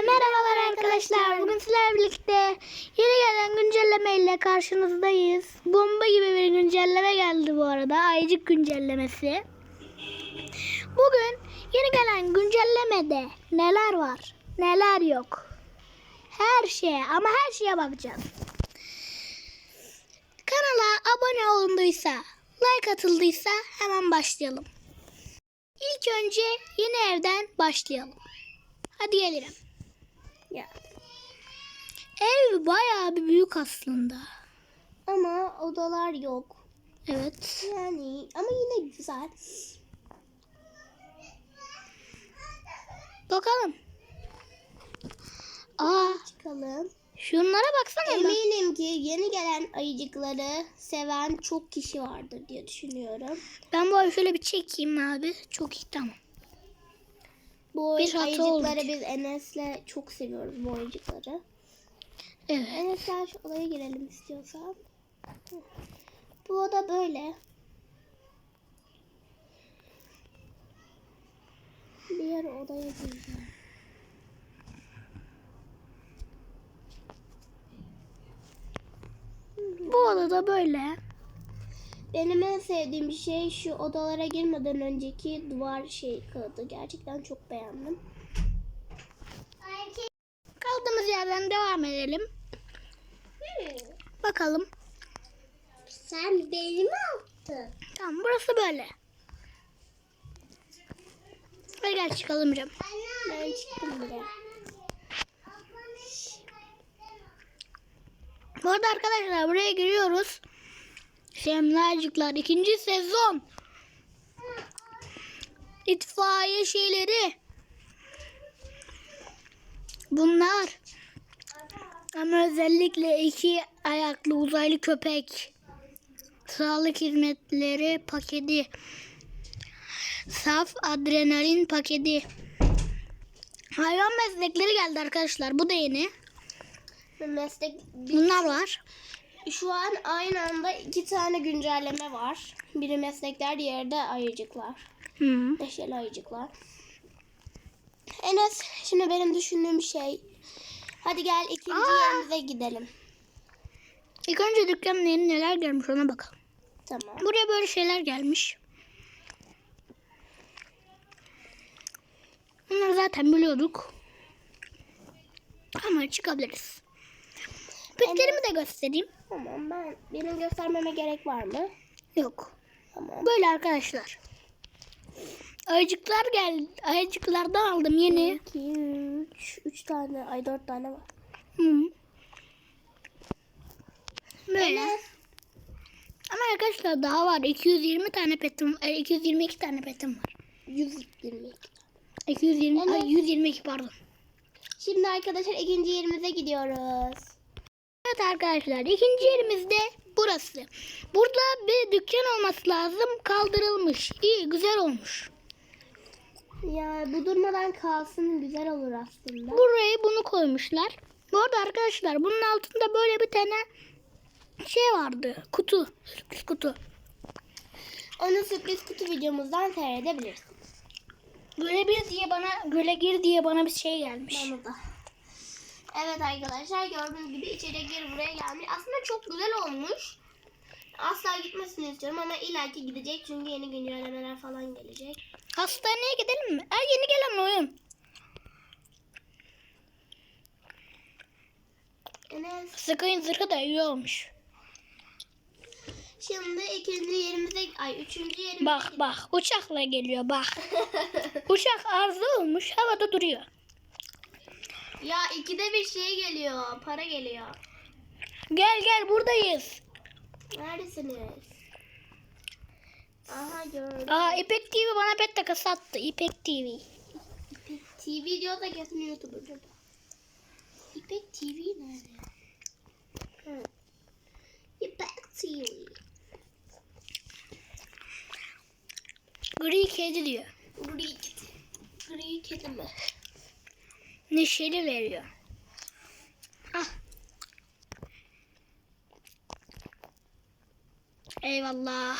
merhabalar arkadaşlar. Bugün sizlerle birlikte yeni gelen güncelleme ile karşınızdayız. Bomba gibi bir güncelleme geldi bu arada. Ayıcık güncellemesi. Bugün yeni gelen güncellemede neler var, neler yok. Her şeye ama her şeye bakacağız. Kanala abone olunduysa, like atıldıysa hemen başlayalım. İlk önce yeni evden başlayalım. Hadi gelirim. Ya. Ev bayağı bir büyük aslında. Ama odalar yok. Evet. Yani ama yine güzel. Bakalım. Aa, Çıkalım. şunlara baksana. bak. Eminim ki yeni gelen ayıcıkları seven çok kişi vardır diye düşünüyorum. Ben bu şöyle bir çekeyim abi. Çok iyi tamam. Bu hata ayıcıkları oldu. biz Enes'le çok seviyoruz bu ayıcıkları. Evet. Enes gel şu odaya girelim istiyorsan. Bu oda böyle. Diğer odaya gireceğim. Bu odada böyle. Benim en sevdiğim şey şu odalara girmeden önceki duvar şey kağıdı. Gerçekten çok beğendim. Kaldığımız yerden devam edelim. Bakalım. Sen beni mi attın? Tamam burası böyle. Hadi gel çıkalım Cem. Ben çıktım bile. Bu arada arkadaşlar buraya giriyoruz. Semlacıklar ikinci sezon. İtfaiye şeyleri. Bunlar. Ama özellikle iki ayaklı uzaylı köpek. Sağlık hizmetleri paketi. Saf adrenalin paketi. Hayvan meslekleri geldi arkadaşlar. Bu da yeni. Meslek Bunlar var. Şu an aynı anda iki tane güncelleme var. Biri meslekler, diğeri de ayıcıklar. Hı. Neşeli ayıcıklar. Enes şimdi benim düşündüğüm şey. Hadi gel ikinci Aa! yerimize gidelim. İlk önce dükkanın yeni neler gelmiş ona bakalım. Tamam. Buraya böyle şeyler gelmiş. Bunları zaten biliyorduk. Ama çıkabiliriz. Petlerimi de göstereyim. Tamam ben benim göstermeme gerek var mı? Yok. Tamam. Böyle arkadaşlar. Ayıcıklar geldi. Ayıcıklardan aldım yeni. 2, 3, 3 tane, ay 4 tane var. Hı. Böyle. Enes, Ama arkadaşlar daha var. 220 tane petim, e, 222 tane petim var. 122. 220, Evet. ay 122 pardon. Şimdi arkadaşlar ikinci yerimize gidiyoruz. Evet arkadaşlar ikinci yerimizde burası. Burada bir dükkan olması lazım. Kaldırılmış. İyi güzel olmuş. Ya bu durmadan kalsın güzel olur aslında. Buraya bunu koymuşlar. Bu arada arkadaşlar bunun altında böyle bir tane şey vardı. Kutu. Sürpriz kutu. Onu sürpriz kutu videomuzdan seyredebilirsin. Böyle bir diye bana böyle gir diye bana bir şey gelmiş. Bana da. Evet arkadaşlar gördüğünüz gibi içeri gir buraya gelmiş. Aslında çok güzel olmuş. Asla gitmesini istiyorum ama illaki gidecek çünkü yeni güncellemeler falan gelecek. Hastaneye gidelim mi? Ay yeni gelen oyun. Enes Sıkayın zırhı da iyi olmuş. şimdi ikinci yerimize ay üçüncü yerimize Bak bak uçakla geliyor bak. Uçak arıza olmuş havada duruyor. Ya ikide bir şey geliyor. Para geliyor. Gel gel buradayız. Neredesiniz? Aha gördüm. Aa İpek TV bana pet takası attı. İpek TV. İpek TV diyor da kesin YouTuber'dır. İpek TV nerede? Hı. İpek TV. Gri kedi diyor. Gri kedi. Gri kedi mi? neşeli veriyor. Ah. Eyvallah.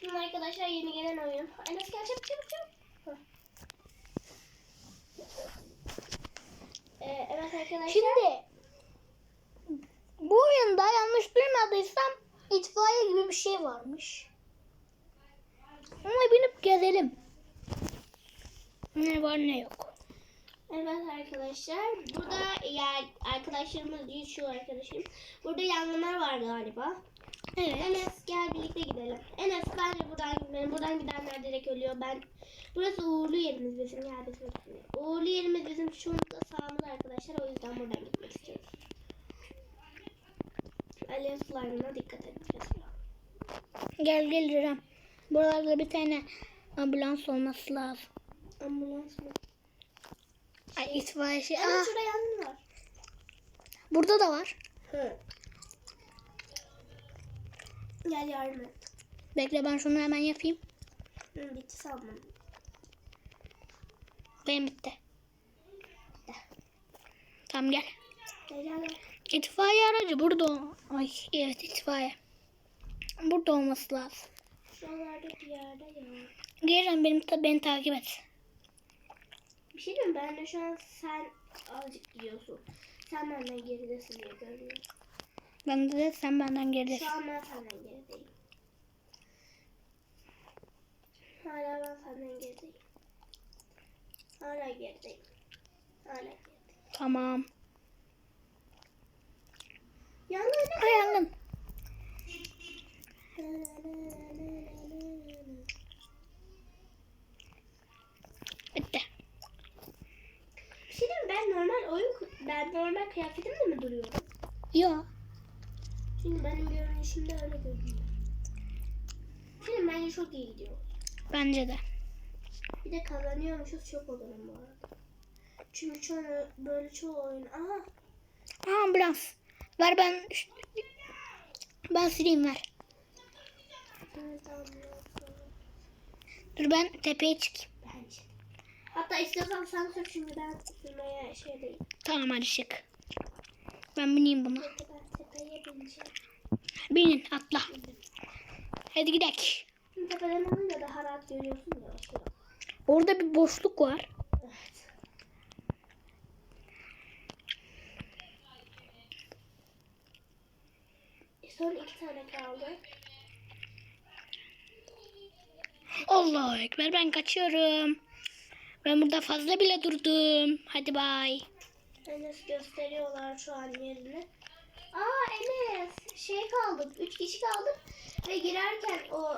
Şimdi arkadaşlar yeni gelen oyun. Ay gel çabuk çabuk çabuk. Ee, Şimdi bu oyunda yanlış duymadıysam itfaiye gibi bir şey varmış. Ona binip gezelim. Ne var ne yok. Evet arkadaşlar. Burada yani arkadaşlarımız değil şu arkadaşım. Burada yangınlar var galiba. Evet. Enes gel birlikte gidelim. Enes bence buradan gitmeyelim. Buradan gidenler direkt ölüyor. Ben Burası uğurlu yerimiz bizim. Gel bizim. Uğurlu yerimiz bizim çoğunlukla sağımız arkadaşlar. O yüzden buradan gitmek istiyoruz. Alev slime'ına dikkat edeceğiz. Gel gel İrem. Buralarda bir tane ambulans olması lazım. Ambulans mı? Ay itfaiye şey. Evet Aa, şurada yangın var. burada da var. Hı. Gel yardım et. Bekle ben şunu hemen yapayım. Hı, bitti sanmam. Benim bitti. Tamam gel. Gel gel gel. İtfaiye aracı burada. ol- Ay evet itfaiye. Burada olması lazım. Şuralarda bir yerde ya. Geleceğim benim ta beni takip et. Bir şey diyeyim ben de şu an sen azıcık gidiyorsun. Sen benden geridesin diye görünüyor. Ben de sen benden geridesin. Şu an ben senden gerideyim. Hala ben senden gerideyim. Hala gerideyim. Hala gerideyim. Tamam. Yangın ne? Ay yangın. Bitti. Bir şey diyeyim ben normal oyun ben normal kıyafetimle mi duruyorum? Yo. Çünkü benim görünüşümde öyle görünüyor. Şimdi bence çok iyi gidiyor. Bence de. Bir de kazanıyormuşuz çok olurum bu arada. Çünkü çoğu böyle çoğu oyun. Aha Aa, ambulans. Ver ben ben sileyim ver. Dur ben tepeye çıkayım. Bence. Hatta istiyorsan sen sür çünkü ben sürmeye şey değil. Tamam hadi çık. Ben bineyim buna. Binin atla. Hadi gidelim. Şimdi tepeden alınca daha rahat görüyorsun ya. Şey. Orada bir boşluk var. Evet. E, Son iki tane kaldı. Allahu Ekber ben kaçıyorum. Ben burada fazla bile durdum. Hadi bay. Enes gösteriyorlar şu an yerini. Aa Enes şey kaldık. Üç kişi kaldık. Ve girerken o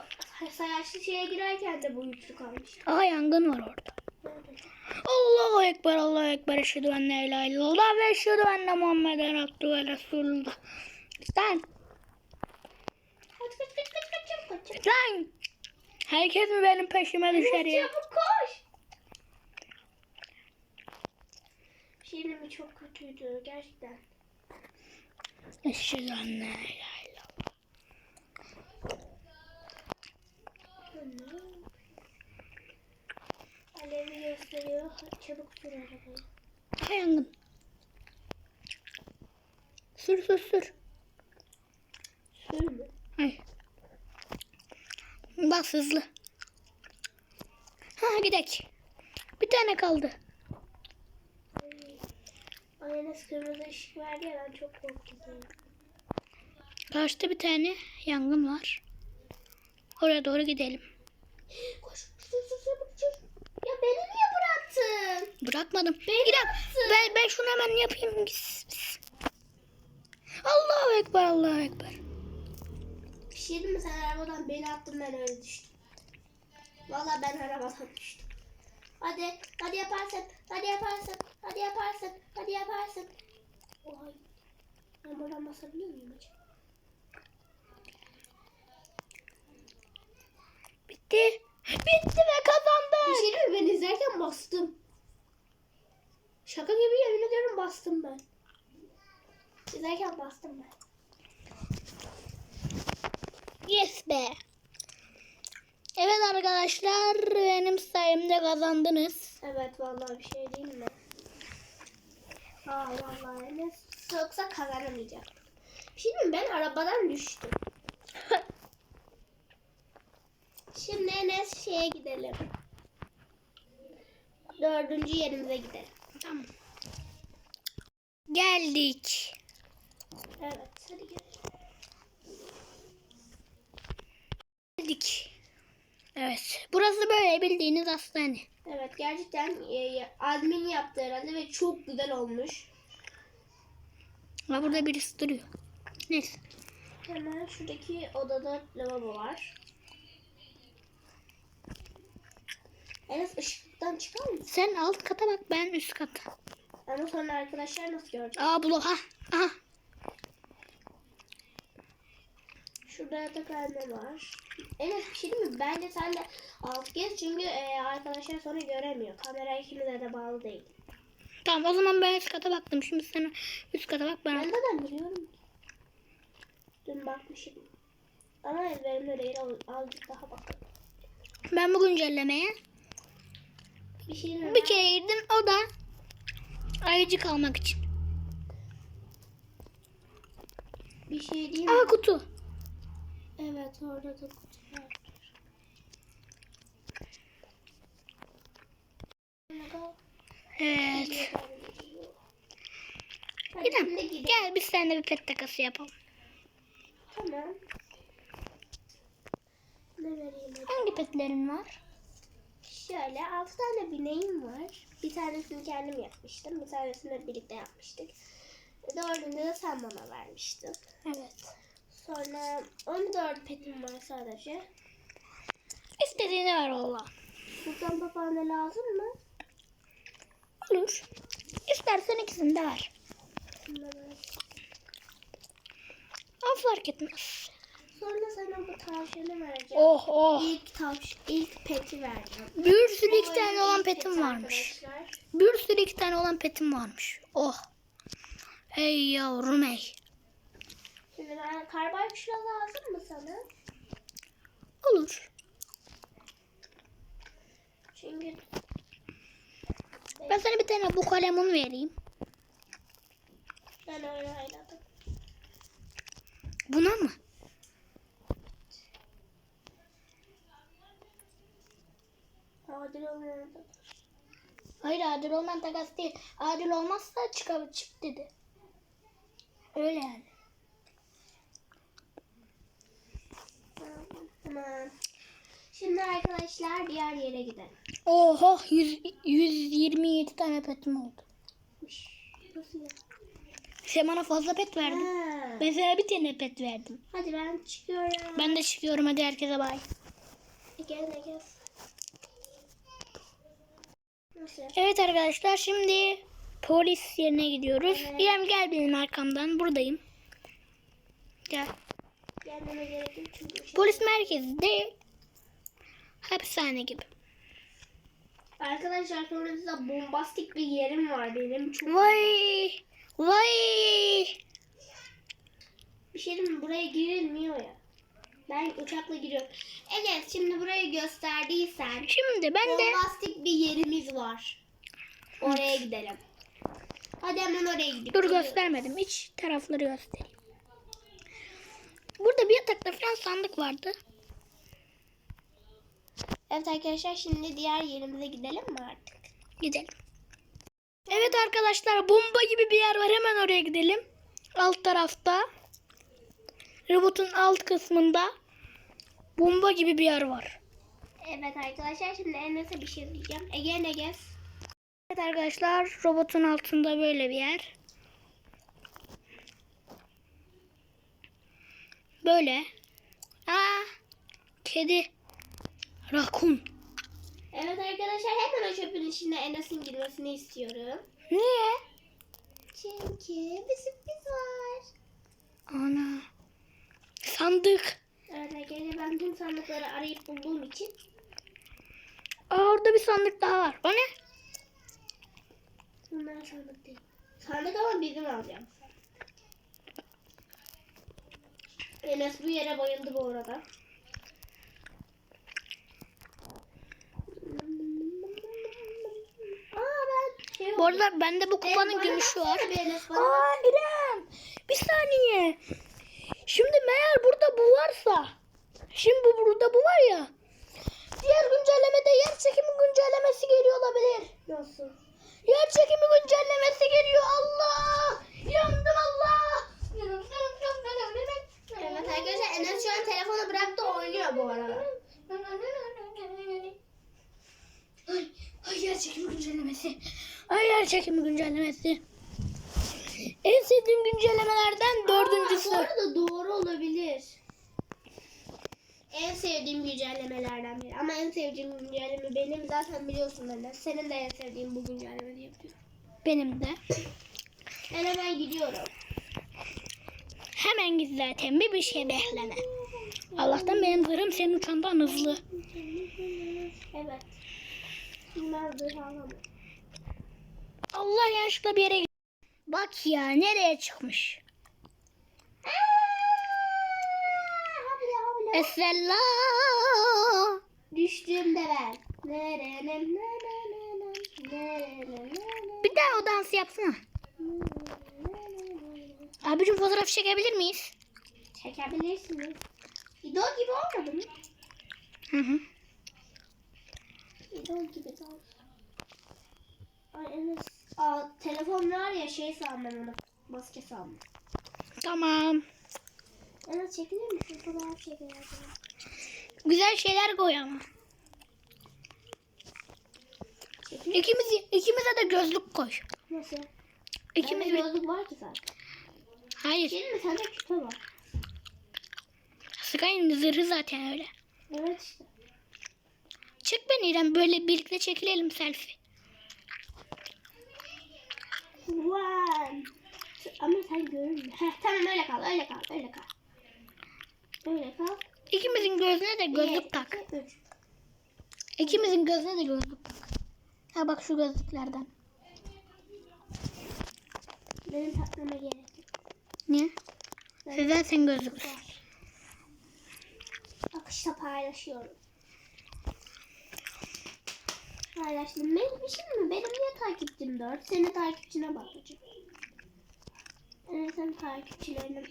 sayaçlı şeye girerken de bu üçlü kalmış. Aa yangın var orada. Nerede? Allahu Ekber Allahu Ekber eşhedü en la ilahe illallah ve eşhedü enne Muhammeden abdühü ve resulullah. Sen Kaç kaç kaç kaç kaç kaç lan herkes mi benim peşime düşer ya? çabuk koş. Şimdi mi çok kötüydü gerçekten. Eşhedü en la ilahe. Alevi gösteriyor. Çabuk sür arabayı. Aa yangın. Sür sür sür. Sür mü? Ay. Bas hızlı. Ha gidek. Bir tane kaldı. Ay Enes kırmızı ışık verdi ya ben çok korktum. Karşıda bir tane yangın var. Oraya doğru gidelim. Koş. Ya beni niye bıraktın? Bırakmadım. Beni bıraktın. Ben, ben şunu hemen yapayım. Allahu Ekber, Allahu Ekber. Bir şey mi? Sen arabadan beni attın ben öyle düştüm. Valla ben arabadan düştüm. Hadi, hadi yaparsın, hadi yaparsın, hadi yaparsın, hadi yaparsın. Oha. Ben buradan basabiliyor muyum acaba? Bitti. Bitti ve Bir kazandık. şey mi? Ben izlerken bastım. Şaka gibi yemin ediyorum bastım ben. İzlerken bastım ben. Yes be. Evet arkadaşlar benim sayemde kazandınız. Evet vallahi bir şey değil mi? Aa vallahi Enes yoksa kazanamayacak. Bir şey ben arabadan düştüm. Şimdi Enes şeye gidelim. Dördüncü yerimize gidelim. Tamam. Geldik. Evet hadi gel. Geldik. Evet. Burası böyle bildiğiniz hastane. Evet gerçekten e, admin yaptı herhalde ve çok güzel olmuş. Ama burada birisi duruyor. Neyse. Hemen şuradaki odada lavabo var. Enes ışıktan çıkar mısın? Sen alt kata bak ben üst kata. Ama sonra arkadaşlar nasıl görecek? Aa bu ha. Aha. Şurada yatakhane var. Enes bir şey değil mi? Bence sen de alt gez çünkü e, arkadaşlar sonra göremiyor. Kamera ikimize de bağlı değil. Tamam o zaman ben üst kata baktım. Şimdi sen üst kata bak ben. Ben neden biliyorum ki? Dün bakmışım. Ama ezberimde değil. Azıcık daha bakalım. Ben bu güncellemeye Bir şey bir kere girdim. O da ayıcık almak için. Bir şey değil mi? Aa kutu. Evet orada da kutu var. Evet. Gidelim. Gel biz seninle bir pet takası yapalım. Tamam. Ne vereyim? Hangi petlerin var? Şöyle altı tane bineğim var. Bir tanesini kendim yapmıştım. Bir tanesini birlikte yapmıştık. Dördünü de sen bana vermiştin. Evet. Sonra 14 petim var sadece. İstediğini ver valla. Sultan papağanı lazım mı? Olur. İstersen ikisini de ver. Ama fark etmez. Sonra sana bu tavşanı vereceğim. Oh oh. İlk tavş, ilk peti vereceğim. Bir sürü iki tane olan peti petim varmış. arkadaşlar. Bir sürü iki tane olan petim varmış. Oh. Hey yavrum hey. Şimdi ben karbon kilo lazım mı sana? Olur. Çünkü Ben sana bir tane bu kalemun vereyim. ben öyle ayladım. Buna mı? Adil olmayan. Hayır adil olmayan takas değil. Adil olmazsa çık, çık dedi. Öyle yani. Tamam. Şimdi arkadaşlar diğer yere gidelim. Oho 100, 127 tane petim oldu. Nasıl ya? Sen bana fazla pet verdin. Ha. Ben sana bir tane pet verdim. Hadi ben çıkıyorum. Ben de çıkıyorum hadi herkese bay. Gel ne gel. Nasıl? Evet arkadaşlar şimdi polis yerine gidiyoruz. Evet. İrem gel benim arkamdan buradayım. Gel. Gelmeme gerek yok çünkü. şey- Polis merkezi değil. Hapishane gibi. Arkadaşlar sonra size bombastik bir yerim var benim. Çok Vay. Vay. Bir şey mi? Buraya girilmiyor ya. Ben uçakla giriyorum. Evet şimdi burayı gösterdiysen Şimdi ben de bombastik bir yerimiz var. Oraya gidelim. Hadi hemen oraya gidelim. dur göstermedim. İç tarafları göstereyim. Burada bir yatakta falan sandık vardı. Evet arkadaşlar şimdi diğer yerimize gidelim mi artık? Gidelim. Evet arkadaşlar bomba gibi bir yer var. Hemen oraya gidelim. Alt tarafta. Robotun alt kısmında bomba gibi bir yer var. Evet arkadaşlar şimdi Enes'e bir şey diyeceğim. Ege ne gez? Evet arkadaşlar robotun altında böyle bir yer. Böyle. Aa, kedi. Rakun. Evet arkadaşlar hemen o çöpün içine Enes'in girmesini istiyorum. Niye? Çünkü bir sürpriz var. Ana. Sandık. Evet arkadaşlar ben tüm sandıkları arayıp bulduğum için Aa, orada bir sandık daha var. O ne? bunlar sandık değil. Sandık ama bizim alacağım. Enes bu yere bayıldı bu arada. Aa ben şey Bu arada bende bu kupanın gümüşü var. Enes Aa İrem. Bir saniye. Şimdi meğer burada bu varsa. Şimdi bu burada bu var ya. Diğer güncellemede yer çekimi güncellemesi geliyor olabilir. Nasıl? Yer çekimi güncellemesi geliyor Allah. Arkadaşlar Enes şu an telefonu bırak, bıraktı oynuyor bu arada. Ay, ay yer çekimi güncellemesi. Ay yer çekimi güncellemesi. En sevdiğim güncellemelerden dördüncüsü. Aa, bu arada doğru olabilir. En sevdiğim güncellemelerden biri. Ama en sevdiğim güncelleme benim zaten biliyorsun ben de. Senin de en sevdiğin bu güncelleme diyebilirim. Benim de. Ben hemen gidiyorum. Hemen git zaten bir bir şey bekleme. Allah'tan benim zırhım senin uçandan hızlı. Evet. Allah yanlışlıkla bir yere. Bak ya nereye çıkmış? Esvella. Düştüğümde ben. Bir daha o dansı yapsana. Abicim fotoğraf çekebilir miyiz? Çekebilirsiniz. İdol gibi olmadı mı? Hı hı. İdol gibi de oldu. Ay Enes. Aa, telefon var ya şey sandım onu. Maske sandım. Tamam. Enes çekilir misin? Fotoğraf çekelim. Güzel şeyler koy ama. Çekilir İkimiz, ikimize de gözlük koy. Nasıl? İkimiz bir... gözlük var ki zaten. Hayır. Değil mi? Sende küpe var. Sky'ın zırhı zaten öyle. Evet işte. Çek beni İrem böyle birlikte çekilelim selfie. One. Ama sen görünmüyor. Heh, tamam öyle kal, öyle kal, öyle kal. Öyle kal. İkimizin gözüne de gözlük Bir, tak. iki, üç. İkimizin gözüne de gözlük tak. Ha bak şu gözlüklerden. Benim takmama gerek Niye? Siz zaten gözlük. Akışta paylaşıyorum. Paylaştım. Benim bir şey mi? Benim niye takipçim 4? Senin takipçine bakacağım. Evet sen takipçilerine.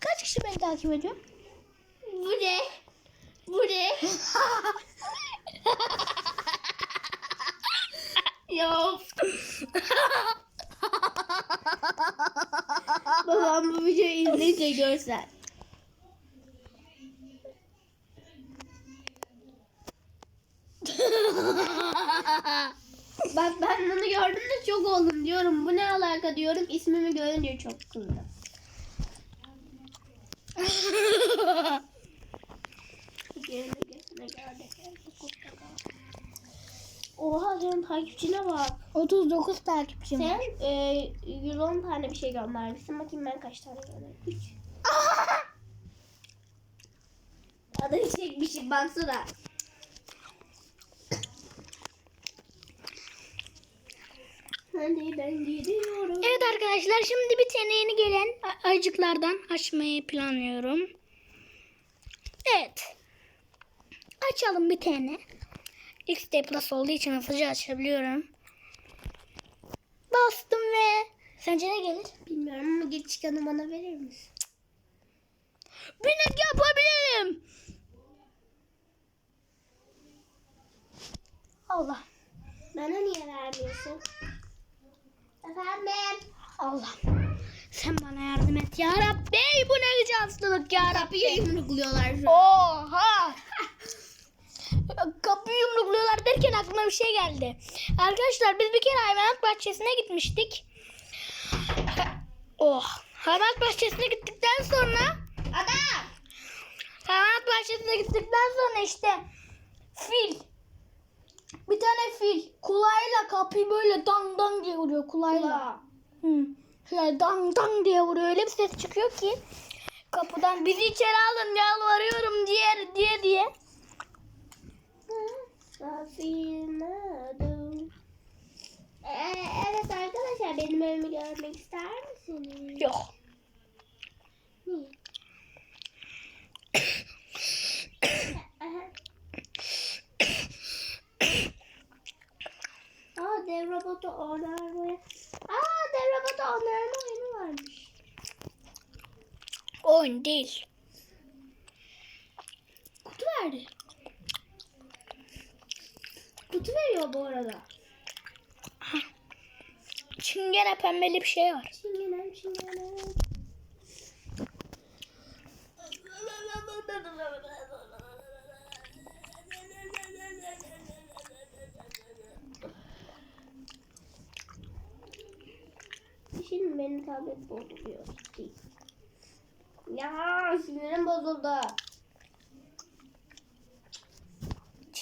Kaç kişi beni takip ediyor? Bu ne? Bu ne? Yok. Babam bu videoyu izleyince görsen. Bak ben bunu gördüm de çok oldum diyorum. Bu ne alaka diyorum. İsmimi görünce çok kızdı. Oha senin takipçine bak. 39 takipçim Sen var. e, 110 tane bir şey göndermişsin. Bakayım ben kaç tane gönderdim. 3. Adını çekmişim baksana. Hadi ben gidiyorum. Evet arkadaşlar şimdi bir tane yeni gelen a- ayıcıklardan açmayı planlıyorum. Evet. Açalım bir tane. XD Plus olduğu için hızlıca açabiliyorum. Bastım ve sence ne gelir? Bilmiyorum ama geri çıkanı bana verir misin? Binek yapabilirim. Allah. Bana niye vermiyorsun? Efendim? Allah. Sen bana yardım et ya Rabbi. Bu ne güzel hastalık ya Rabbi. yumrukluyorlar şu an. Oha. Kapıyı yumrukluyorlar derken aklıma bir şey geldi. Arkadaşlar biz bir kere hayvanat bahçesine gitmiştik. Oh. Hayvanat bahçesine gittikten sonra Adam! hayvanat bahçesine gittikten sonra işte fil. Bir tane fil kulağıyla kapıyı böyle dang dang diye vuruyor kulağıyla. Kulağı. Hı. Şöyle dang dang diye vuruyor. Öyle bir ses çıkıyor ki kapıdan bizi içeri alın yalvarıyorum diye diye diye. Safinadım. Ee, evet arkadaşlar benim evimi görmek ister misiniz? Yok. Niye? Aa dev robotu oynarmaya. Aa dev robotu oynarma oyunu varmış. Oyun değil. Kutu verdi kötü veriyor bu arada. Çingene pembeli bir şey var. Çingene çingene. Şimdi benim tablet bozuluyor. Ya sinirim bozuldu.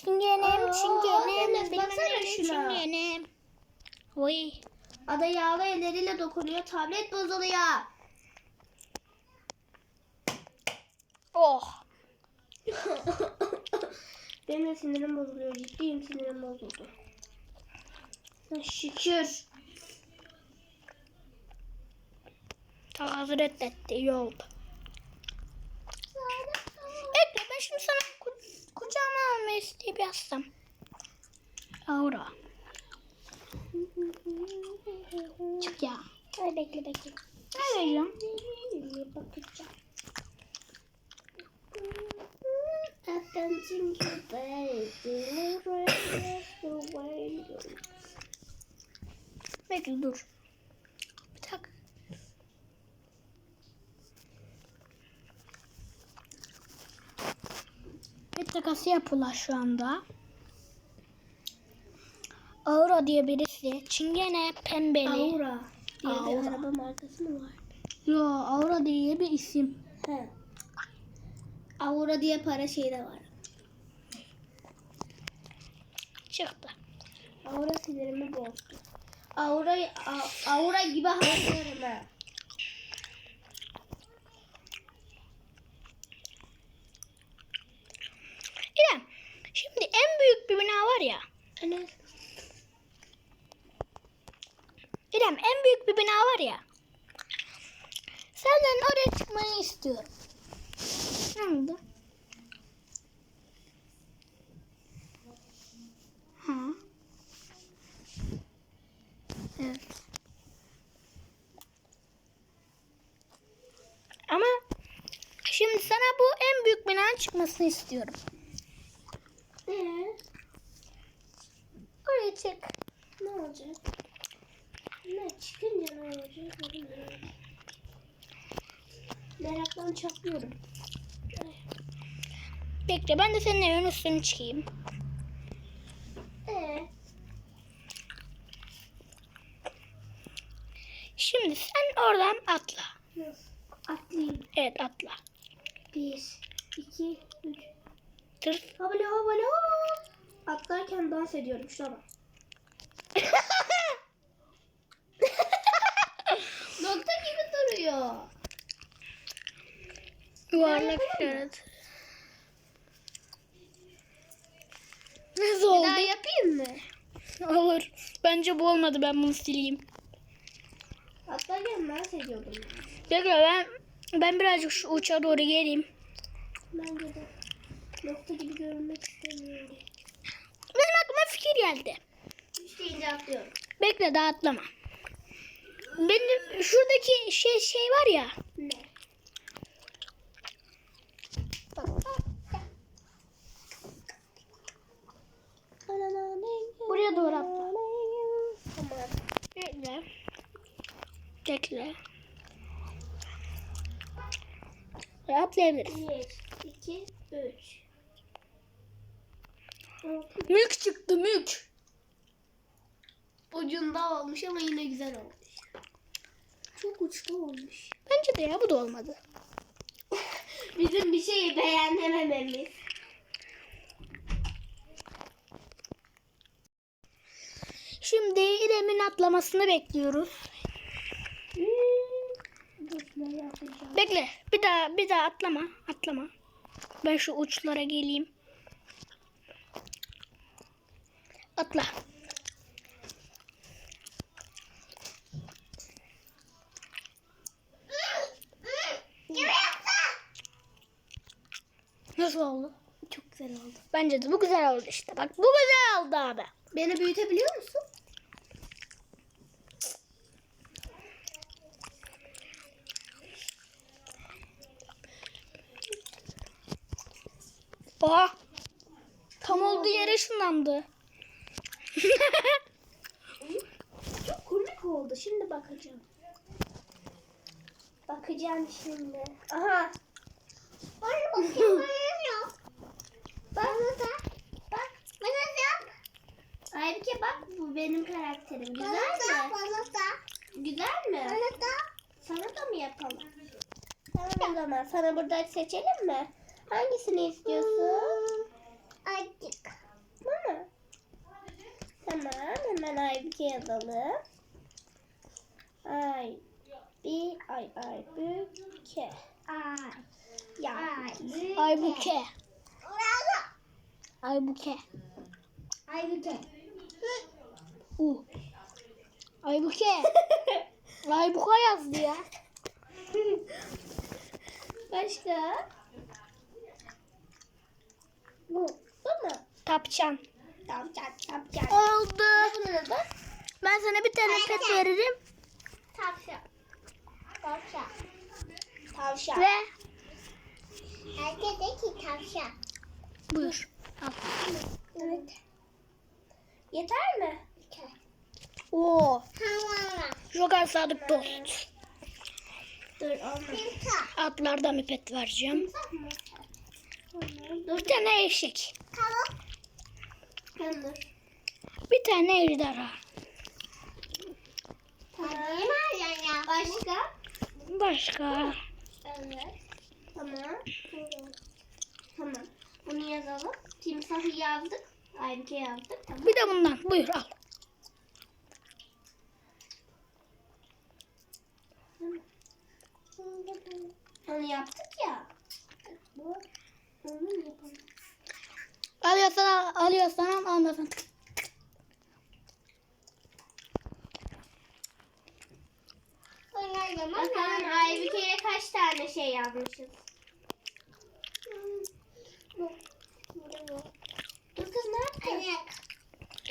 Çingenem, Aa, çingenem, Enes, baksana şuna. çingenem. Oy. Ada yağlı elleriyle dokunuyor. Tablet bozuluyor. Oh. Benim de sinirim bozuluyor. Ciddiyim sinirim bozuldu. Şükür. Takas reddetti. iyi oldu. Bekle ben şimdi sana almayı isteyip yazsam. Aura. Çık ya. Hadi bekle bekle. Ne vereceğim? Bakacağım. Attention to Bekle dur. Bir takası yapılar şu anda. Aura diye birisi. Çingene pembeli. Aura diye bir Aura. araba markası mı var? Yo Aura diye bir isim. He. Aura diye para şey de var. Çıktı. Aura sinirimi bozdu. Aura, a- aura gibi harcarım ha. İrem. Şimdi en büyük bir bina var ya. Enes. İrem en büyük bir bina var ya. Senden oraya çıkmanı istiyorum. Ne oldu? Ha. Evet. Ama şimdi sana bu en büyük binanın çıkmasını istiyorum. Ee, Oraya çık. ne olacak? Ne çıkınca ne olacak? Meraktan çatlıyorum. Bekle ben de senin evin üstüne çıkayım. Ee, Şimdi sen oradan atla. nasıl? Atlayayım. Evet atla. Bir, iki, üç. Tır. Habalo habalo. Atlarken dans ediyorum şuna bak. Nokta gibi duruyor. Yuvarlak işaret. Nasıl Bir oldu? daha yapayım mı? Olur. Bence bu olmadı. Ben bunu sileyim. Atlarken dans ediyordum. Bekle ben ben birazcık şu uça doğru geleyim. Bence de. Nokta gibi görünmek istemiyorum. Benim aklıma fikir geldi. Deyince atlıyorum. Bekle daha atlama. Benim şuradaki şey şey var ya. Ne? Buraya doğru atla. Tamam. Bekle. Bekle. Atlayabiliriz. Bir, iki, üç. Mülk çıktı mülk. Ucunda olmuş ama yine güzel olmuş. Çok uçta olmuş. Bence de ya bu da olmadı. Bizim bir şeyi beğenemememiz. Şimdi İrem'in atlamasını bekliyoruz. Bekle. Bir daha bir daha atlama. Atlama. Ben şu uçlara geleyim. Atla. Nasıl oldu? Çok güzel oldu. Bence de bu güzel oldu işte. Bak bu güzel oldu abi. Beni büyütebiliyor musun? Oha. Tam olduğu yere ışınlandı. Çok komik oldu. Şimdi bakacağım. Bakacağım şimdi. Aha. Anne bakayım yok. Bak burada. Bak. Bana da. Aybike bak bu benim karakterim. Güzel mi? Bana da. Güzel mi? Sana da mı yapalım? Tamam o zaman. Sana burada seçelim mi? Hangisini istiyorsun? Azıcık. Bu mu? Tamam. Hemen Aybüke yazalım. Ay. Bir ay ay büke. Ay. Ya. Ay. Aybuke. Aybuke. Aybüke. U. Aybuke. Aybuka yazdı ya. Başka? Bu. Bu mu? Tapçan. Tavşan, tavşan. Oldu. Ben sana bir tane pet veririm. Tavşan. Tavşan. Tavşan. Ve Arkadaki tavşan. buyur. Al. Evet. Yeter mi? Oo. Havara. Joker Sadık Dost. Dur olmaz. Atlardan bir pet vereceğim. Bir tane eşek. Dur. Bir tane ejderha. Tamam. Başka? Başka. Evet. Tamam. Tamam. Bunu yazalım. Timsahı yazdık. Aybüke yazdık. Tamam. Bir de bundan. Buyur al. Onu yaptık ya. Onu yapalım. Alıyorsan al, alıyorsan al, tık. Bakalım Aybüke'ye kaç tane şey yazmışız. Bu. Dur kız ne yaptın? Ayak.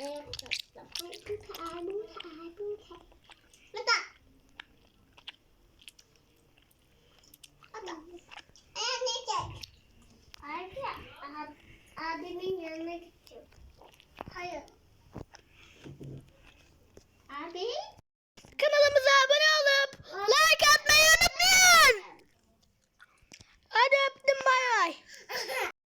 Ayak. Ayak. Ayak. Ayak.